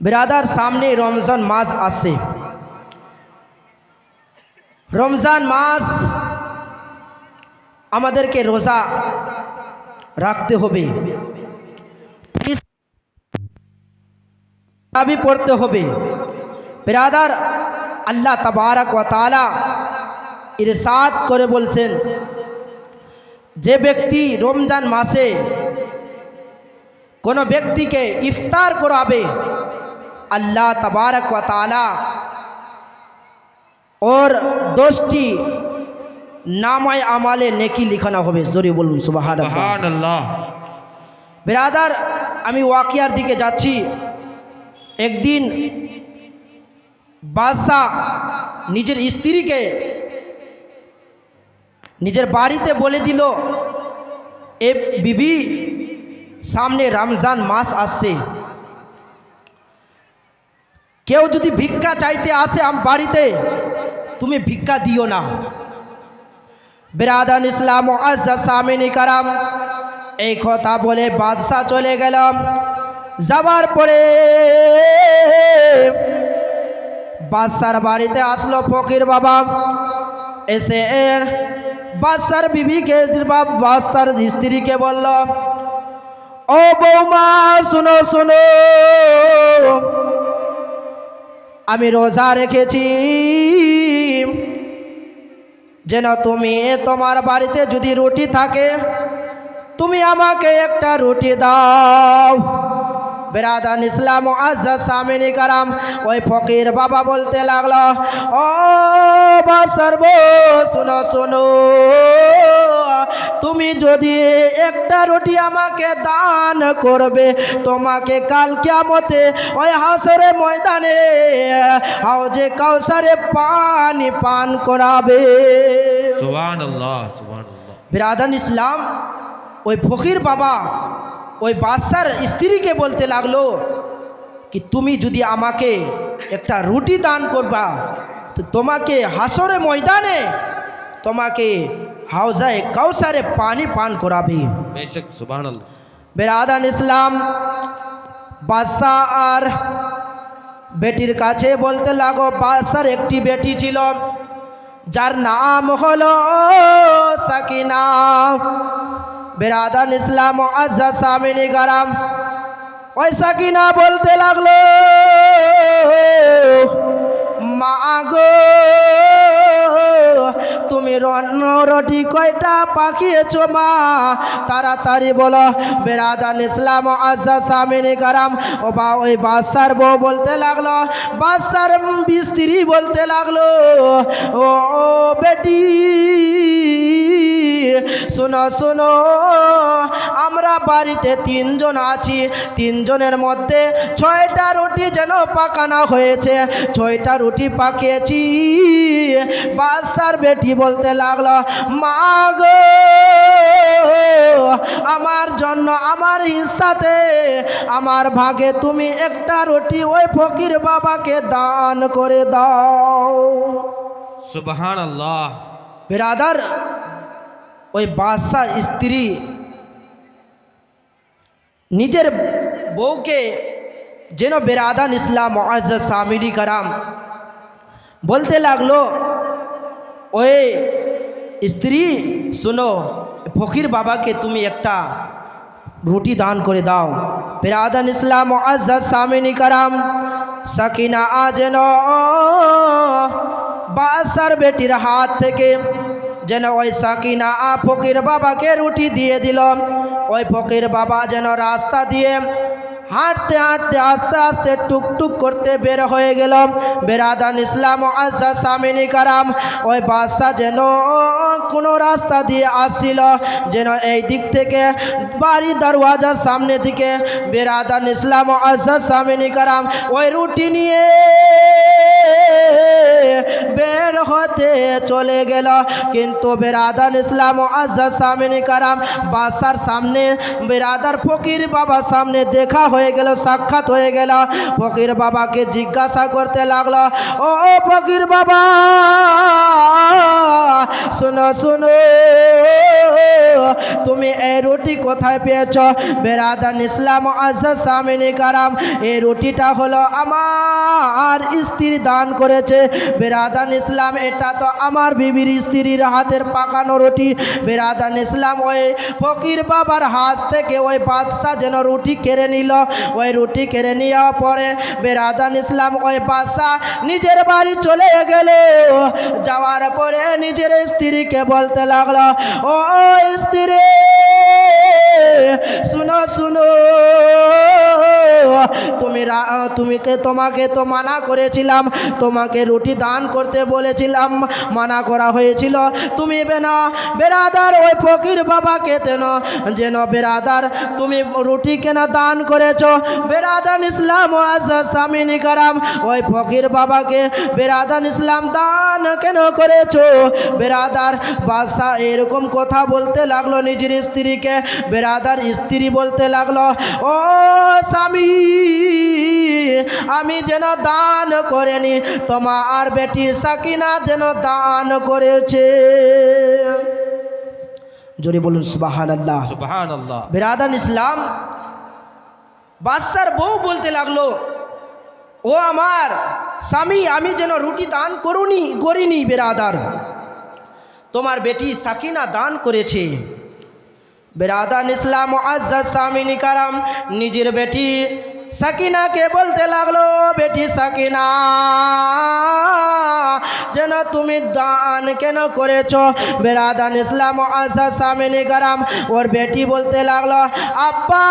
বিরাদার সামনে রমজান মাস আসে রমজান মাস আমাদেরকে রোজা রাখতে হবে। তাবি পড়তে হবে। বিরাদার আল্লাহ তবারক ওয়া তাআলা ইরশাদ করে বলছেন, যে ব্যক্তি রমজান মাসে কোনো ব্যক্তিকে ইফতার করাবে আল্লাহ তবারক ওয়া তাআলা ওর দোষটি নামায় আমালে নেকি লিখানো হবে। জোরে বলুন সুবাহান বেরাদার আমি ওয়াকিয়ার দিকে যাচ্ছি। একদিন বাদশাহ নিজের স্ত্রীকে নিজের বাড়িতে বলে দিল এ বিবি সামনে রমজান মাস আসছে। কেউ যদি ভিক্ষা চাইতে আসে আম বাড়িতে, তুমি ভিক্ষা দিও না। বেরাদান ইসলাম সামিনী কারাম, এই কথা বলে বাদশাহ চলে গেলাম। যাবার পরে বাদশার বাড়িতে আসলো ফকির বাবা। এসে এর বাদশার বিবিকে বাদশার স্ত্রীকে বলল, ও বৌমা, শুনো শুনো আমি রোজা রেখেছি। যেন তুমি তোমার বাড়িতে যদি রুটি থাকে, তুমি আমাকে একটা রুটি দাও। বেরাদান ইসলাম আজ্জা সামিনী কারাম, ওই ফকির বাবা বলতে লাগল, ও বাসার শুনো শুনো। তুমি যদি একটা রুটি আমাকে দান করবে তোমাকে কাল কিয়ামতে ওই হাসরে ময়দানে হাউজে কাউসারে পানি পান করাবে। বিরাদান ইসলাম ওই ফকির বাবা ওই বাদশার স্ত্রীকে বলতে লাগল কি তুমি যদি আমাকে একটা রুটি দান করবা তো তোমাকে হাসরে ময়দানে তোমাকে হাউজায় কাউসারে পানি পান করাবে। বেশক সুবহানাল্লাহ। বেরাদান ইসলাম বাদশাহ আর বেটির কাছে বলতে লাগো বাদশার একটি বেটি ছিল যার নাম হলো সাকিনা। বেরাদান ইসলাম আজ্জা সামিনী গারাম ওই সাকিনা বলতে লাগল মা গো তুমি রটি কয়টা পাখিয়েছো মা? তাড়াতাড়ি বলো, বেরাদান ইসলাম আজা সামিনী কারাম। ও বা, ওই বাদশার বউ বলতে লাগল, বাদশার স্ত্রী বলতে লাগল ও বেটি। শোনো শোনো আমরা বাড়িতে তিনজন আছি। তিনজনের মধ্যে ছয়টা রুটি যেন পাকানো হয়েছে। ছয়টা রুটি পাকিয়েছি। বাদশার বেটি বলতে লাগল মা গো আমার জন্য আমার ইচ্ছাতে আমার ভাগে তুমি একটা রুটি ওই ফকির বাবাকে দান করে দাও। সুবহানাল্লাহ। বিরাদার ওই বাদশাহ স্ত্রী নিজের বউকে যেন বেরাদান ইসলাম মহাজ সামিরি কারাম বলতে লাগল, ওই স্ত্রী, শোনো, ফকির বাবাকে তুমি একটা রুটি দান করে দাও। বেরাদান ইসলাম মহাজ সামিনী কারাম, সাকিনা আজেন বাসার বেটির হাত থেকে যেন ওই সাকিনা আ ফকির বাবাকে রুটি দিয়ে দিল। ওই ফকির বাবা যেন রাস্তা দিয়ে হাঁটতে হাঁটতে, আস্তে আস্তে টুকটুক করতে বের হয়ে গেল। বেরাদান ইসলাম আজা সামিনী কারাম, ওই বাদশা যেন কোনো রাস্তা দিয়ে আসছিল, যেন এই দিক থেকে বাড়ি দরওয়াজার সামনে দিকে। বেরাদান ইসলাম আজা সামিনী কারাম, ওই রুটি নিয়ে বের হতে চলে গেল। কিন্তু বেরাদান ইসলাম আজাদ সামিনী কারাম বাসার সামনে, বেরাদার ফকির বাবার সামনে দেখা হয়ে গেল, সাক্ষাৎ হয়ে গেল। ফকির বাবাকে জিজ্ঞাসা করতে লাগল, ও ফকির বাবা, শোনো শোনো, তুমি এই রুটি কোথায় পেয়েছ? বেরাদান ইসলাম আজাদ সামিনী কারাম, এই রুটিটা হলো আমার স্ত্রী দান করেছে। বেরাদান ইসলাম, এটা তো আমার বিবির স্ত্রীর হাতের পাকানো রুটি। বেরাদান ইসলাম ওই ফকির বাবার হাত থেকে ওই বাদশাহ যেন রুটি কেড়ে নিল। ওই রুটি কেড়ে নেওয়ার পরে বেরাদান ইসলাম ওই বাদশাহ নিজের বাড়ি চলে গেল। যাওয়ার পরে নিজের স্ত্রীকে বলতে লাগল, ও স্ত্রী, শুনো শুনো। তুমি রা- তুমি কে তোমাকে তো মানা করেছিলাম, তোমাকে রুটি দান করতে বলেছিলাম, মানা করা হয়েছিল। তুমি বেনা, বেরাদার ওই ফকির বাবাকে তেন, যেন বেরাদার তুমি রুটি কেন দান করেছ। বেরাদান ইসলাম সামিনী কারাম, ওই ফকির বাবাকে বেরাদান ইসলাম দান কেন করেছ? বেরাদার বাদশাহ এরকম কথা বলতে লাগল, নিজের স্ত্রীকে। বেরাদার স্ত্রী বলতে লাগল, ও স্বামী আমি যেন দান করেনি তোমার বেটি সাকিনা যেন দান করেছে। জোরে বলুন সুবাহান আল্লাহ সুবহান আল্লাহ বেরাদান ইসলাম বাদশার বউ বলতে লাগল ও আমার স্বামী আমি যেন রুটি দান করুনি করিনি বেরাদার। তোমার বেটি সাকিনা দান করেছে। বেরাদান ইসলাম আজাদ সামিনী কারাম, নিজের বেটি সাকিনাকে বলতে লাগল, বেটি সাকিনা, যেন তুমি দান কেন করেছ? বেরাদান ইসলাম আজাদ সামিনী কারাম, ওর বেটি বলতে লাগল, আব্বা,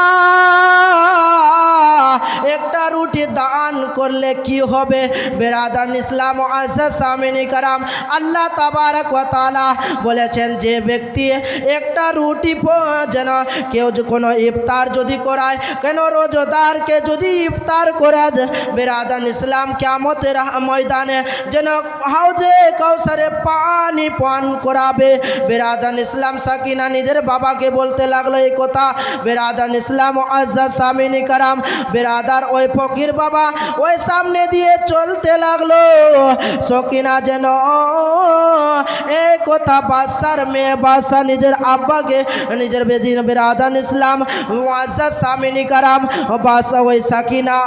একটা রুটি দান করলে কি হবে? বেরাদান ইসলাম আজাদ সামিনী কারাম আল্লাহ তাবারক তাআলা বলেছেন, যে ব্যক্তি একটা রুটি যেন কেউ কোনো ইফতার যদি করায়, কেন রোজদারকে যদি ইফতার করা বেরাদান ইসলাম কেমতের ময়দানে যেন হাউজে কৌসারে পানি পান করাবে। বেরাদান ইসলাম সাকিনা নিজের বাবাকে বলতে লাগল এই কথা। বেরাদান ইসলাম আজাদ সামিনী কারাম, বেরাদার ওই ফকির বাবা ওই সামনে দিয়ে চলতে লাগল। সকিনা যেন এই কথা বাদশার মেয়ে? বাদশাহ নিজের আব্বাকে, নিজের বেদিন বেরাদান ইসলাম ওয়াজাদ সামিনী কারাম, বাদশাহ ওই সাকিনা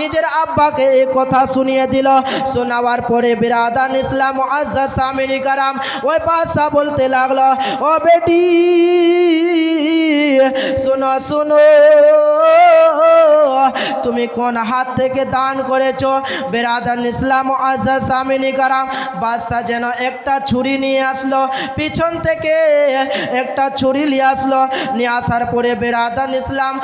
নিজের আব্বাকে এই কথা শুনিয়ে দিল। শোনাবার পরে বিরাদান ইসলাম আজাদ সামিনী কারাম, ওই বাদশাহ বলতে লাগল, ও বেটি, শোনো শোনো তুমি কোন হাত থেকে দান করেছ? বেরাদান ইসলাম আজাদ সামিনী কারাম, বাদশাহ যেন একটা ছুরি নিয়ে আসলো, পিছন থেকে একটা ছুরি নিয়ে আসলো, নিয়ে আসার পরে বেরাদান ইসলাম